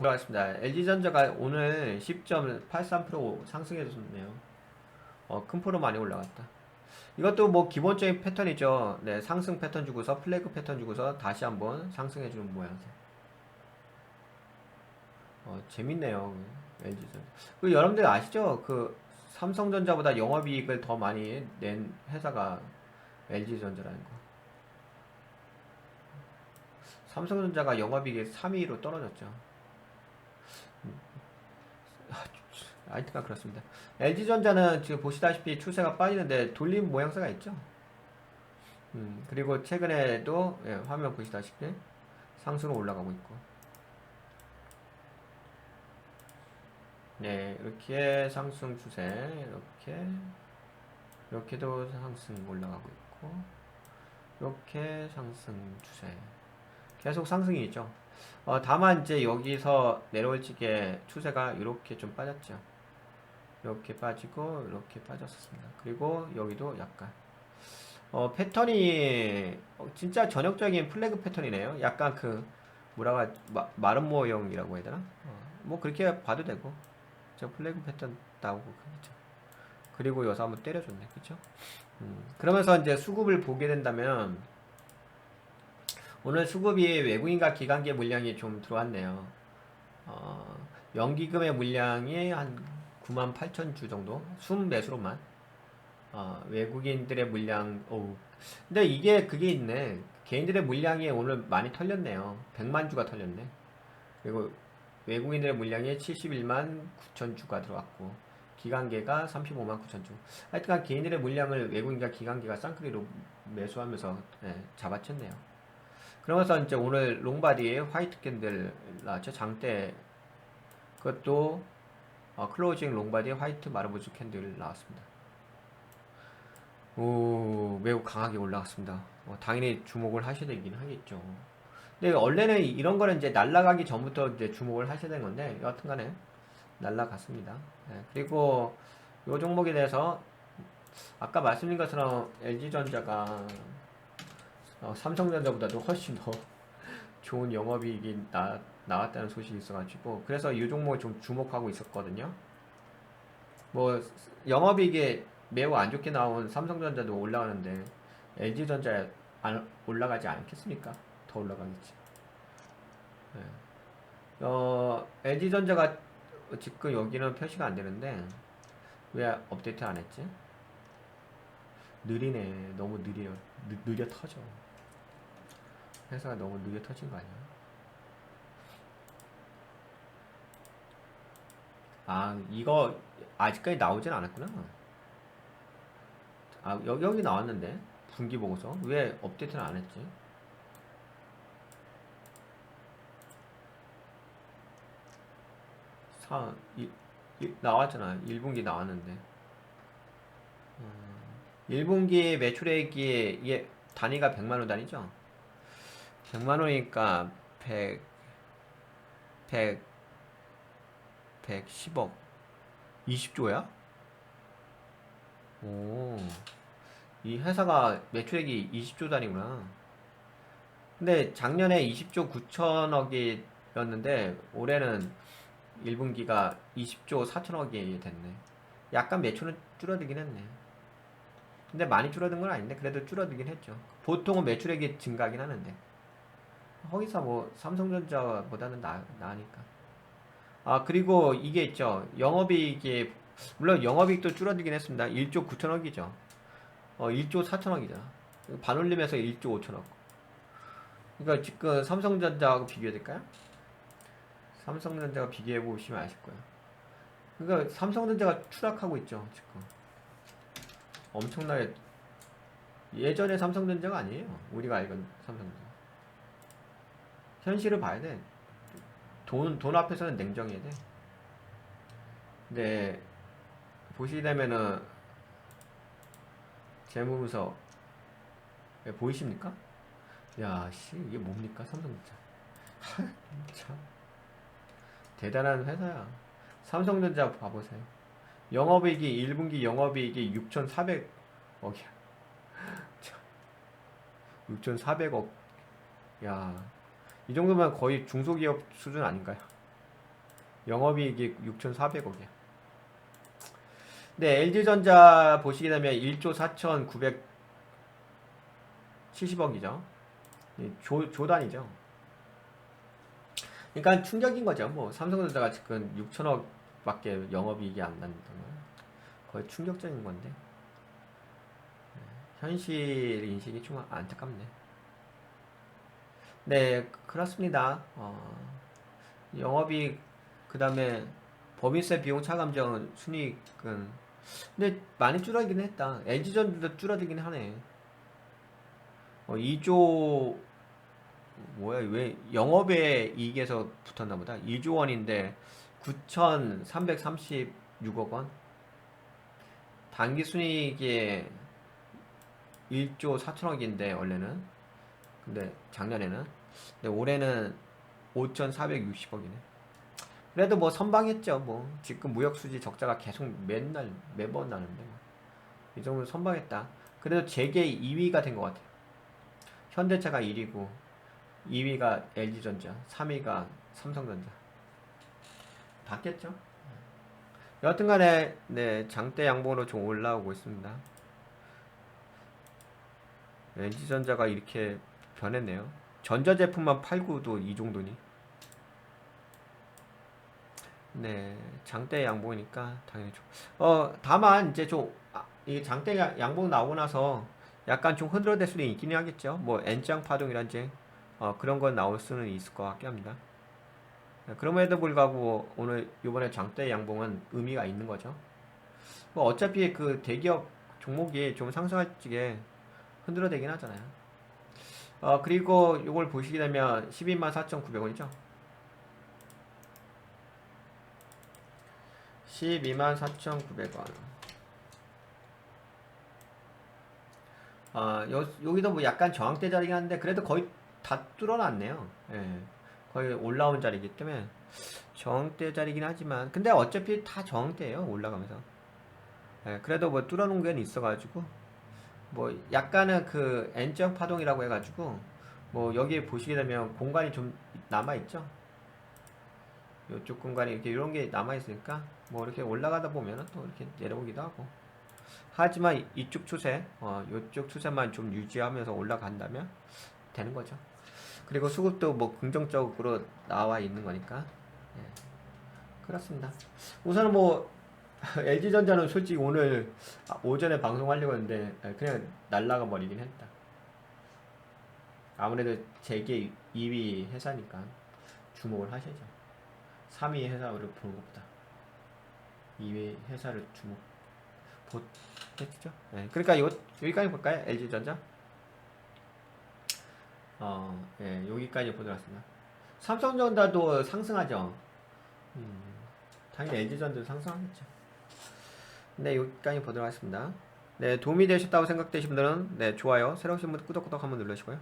들어갔습니다. LG전자가 오늘 10.83% 상승해줬네요. 어, 큰 포로 많이 올라갔다. 이것도 뭐 기본적인 패턴이죠. 네, 상승 패턴 주고서 플래그 패턴 주고서 다시 한번 상승해주는 모양새. 어, 재밌네요. LG전자. 그 여러분들 아시죠? 그 삼성전자보다 영업이익을 더 많이 낸 회사가 LG전자라는 거. 삼성전자가 영업이익이 3위로 떨어졌죠. 하여튼간 그렇습니다. LG전자는 지금 보시다시피 추세가 빠지는데 돌림 모양새가 있죠. 음, 그리고 최근에도 예, 화면 보시다시피 상승으로 올라가고 있고. 네, 이렇게 상승 추세, 이렇게, 이렇게도 상승 올라가고 있고, 이렇게 상승 추세. 계속 상승이 있죠. 어, 다만 이제 여기서 내려올 적에 추세가 이렇게 좀 빠졌죠. 이렇게 빠지고 이렇게 빠졌습니다. 그리고 여기도 약간 어, 패턴이 어, 진짜 전형적인 플래그 패턴이네요. 약간 그 뭐라가 마, 마른 모형이라고 해야 되나? 어, 뭐 그렇게 봐도 되고 저 플래그 패턴 나오고 그렇죠. 그리고 여기서 한번 때려줬네, 그렇죠? 음, 그러면서 이제 수급을 보게 된다면 오늘 수급이 외국인과 기관계 물량이 좀 들어왔네요. 어, 연기금의 물량이 한 9만 8천 주 정도? 순 매수로만. 어, 외국인들의 물량 어우 근데 이게 그게 있네. 개인들의 물량이 오늘 많이 털렸네요. 100만 주가 털렸네. 그리고 외국인들의 물량이 71만 9천 주가 들어왔고 기관계가 35만 9천 주. 하여튼간 개인들의 물량을 외국인과 기관계가 쌍크리로 매수하면서 예, 잡아쳤네요. 그러면서 이제 오늘 롱바디에 화이트 캔들 나왔죠? 장대. 그것도 어, 클로징 롱바디 화이트 마르보즈 캔들 나왔습니다. 오, 매우 강하게 올라갔습니다. 어, 당연히 주목을 하셔야 되긴 하겠죠. 근데 원래는 이런 거는 이제 날라가기 전부터 이제 주목을 하셔야 되는 건데, 여하튼 간에 날라갔습니다. 네, 그리고 이 종목에 대해서 아까 말씀드린 것처럼 LG전자가 어, 삼성전자보다도 훨씬 더 좋은 영업이익이 나, 나왔다는 소식이 있어가지고 그래서 이 종목을 좀 주목하고 있었거든요. 뭐 영업이익이 매우 안 좋게 나온 삼성전자도 올라가는데 LG전자 안 올라가지 않겠습니까? 더 올라가겠지. 네. 어 LG전자가 지금 여기는 표시가 안 되는데 왜 업데이트 안 했지? 느리네. 너무 느려. 느, 느려 터져. 회사가 너무 느려 터진 거 아니야? 아, 이거 아직까지 나오진 않았구나. 아, 여기, 여기 나왔는데. 분기 보고서. 왜 업데이트를 안 했지? 사, 일, 일, 나왔잖아. 1분기 나왔는데. 음, 1분기 매출액이, 이게 단위가 100만원 단위죠? 100만 원이니까 100, 100, 110억 20조야? 오, 이 회사가 매출액이 20조 단위구나. 근데 작년에 20조 9천억이었는데 올해는 1분기가 20조 4천억이 됐네. 약간 매출은 줄어들긴 했네. 근데 많이 줄어든 건 아닌데 그래도 줄어들긴 했죠. 보통은 매출액이 증가하긴 하는데. 거기서 뭐 삼성전자보다는 나, 나으니까. 아, 그리고 이게 있죠. 영업이익이, 물론 영업이익도 줄어들긴 했습니다. 1조 9천억이죠. 어, 1조 4천억이죠. 반올림에서 1조 5천억. 그러니까 지금 삼성전자하고 비교해야 될까요? 삼성전자가 비교해 보시면 아실 거예요. 그러니까 삼성전자가 추락하고 있죠, 지금. 엄청나게 예전의 삼성전자가 아니에요. 우리가 알던 삼성전자. 현실을 봐야 돼. 돈, 돈 앞에서는 냉정해야 돼. 근데, 보시게 되면은, 재무부서, 예, 보이십니까? 야, 씨, 이게 뭡니까? 삼성전자. 참. 대단한 회사야. 삼성전자 봐보세요. 영업이익이, 1분기 영업이익이 6,400억이야. 6,400억. 야, 이 정도면 거의 중소기업 수준 아닌가요? 영업이익이 6,400억이야. 네, LG전자 보시게 되면 1조 4,970억이죠. 조, 조단이죠. 그러니까 충격인 거죠. 뭐 삼성전자가 지금 6천억밖에 영업이익이 안 난다면 거의 충격적인 건데 네, 현실 인식이 좀 안타깝네. 네, 그렇습니다. 어, 영업이익 그 다음에 법인세 비용 차감정은 순이익은 근데 많이 줄어들긴 했다. LG전도 줄어들긴 하네. 어, 2조 뭐야 왜 영업의 이익에서 붙었나 보다. 2조 원인데 9,336억 원. 단기 순이익이 1조 4천억인데 원래는 근데 작년에는 근데 올해는 5,460억이네. 그래도 뭐 선방했죠. 뭐 지금 무역 수지 적자가 계속 맨날 매번 나는데 뭐. 이 정도 선방했다. 그래도 재계 2위가 된 것 같아요. 현대차가 1위고 2위가 LG전자, 3위가 삼성전자. 바뀌었죠. 여하튼간에 네 장대 양봉으로 좀 올라오고 있습니다. LG전자가 이렇게 변했네요. 전자제품만 팔고도 이 정도니. 네, 장대 양봉이니까 당연히 좀. 어, 다만 이제 좀 아, 이 장대 야- 양봉 나오고 나서 약간 좀 흔들어댈 수도 있긴 하겠죠. 뭐 N장 파동이란지 어, 그런 건 나올 수는 있을 것 같긴 합니다. 네, 그럼에도 불구하고 오늘 이번에 장대 양봉은 의미가 있는 거죠. 뭐 어차피 그 대기업 종목이 좀 상승할 적에 흔들어대긴 하잖아요. 어, 그리고 이걸 보시게 되면 12만 4,900원이죠. 12만 4,900원. 아, 여, 여기도 뭐 약간 저항대 자리긴 한데, 그래도 거의 다 뚫어놨네요. 예. 거의 올라온 자리이기 때문에, 저항대 자리긴 하지만, 근데 어차피 다 저항대예요 올라가면서. 예, 그래도 뭐 뚫어놓은 게 있어가지고, 뭐 약간은 그 N적 파동이라고 해가지고, 뭐 여기 보시게 되면 공간이 좀 남아있죠? 이쪽 공간이 이렇게 이런 게 남아 있으니까 뭐 이렇게 올라가다 보면은 또 이렇게 내려오기도 하고 하지만 이- 이쪽 추세 어 이쪽 추세만 좀 유지하면서 올라간다면 되는 거죠 그리고 수급도 뭐 긍정적으로 나와 있는 거니까 예. 그렇습니다 우선은 뭐 LG전자는 솔직히 오늘 아, 오전에 방송하려고 했는데 예, 그냥 날라가 버리긴 했다. 아무래도 재계 2위 회사니까 주목을 하셔야죠. 3위 회사를 보는 것보다 2위 회사를 주목 보겠죠? 네, 그러니까 요, 여기까지 볼까요? LG전자? 어, 예, 여기까지 보도록 하겠습니다. 삼성전자도 상승하죠. 음, 당연히 LG전자도 상승하겠죠 네, 여기까지 보도록 하겠습니다. 네, 도움이 되셨다고 생각되신 분들은 네, 좋아요 새로 오신 분들 끄덕끄덕 한번 눌러주시고요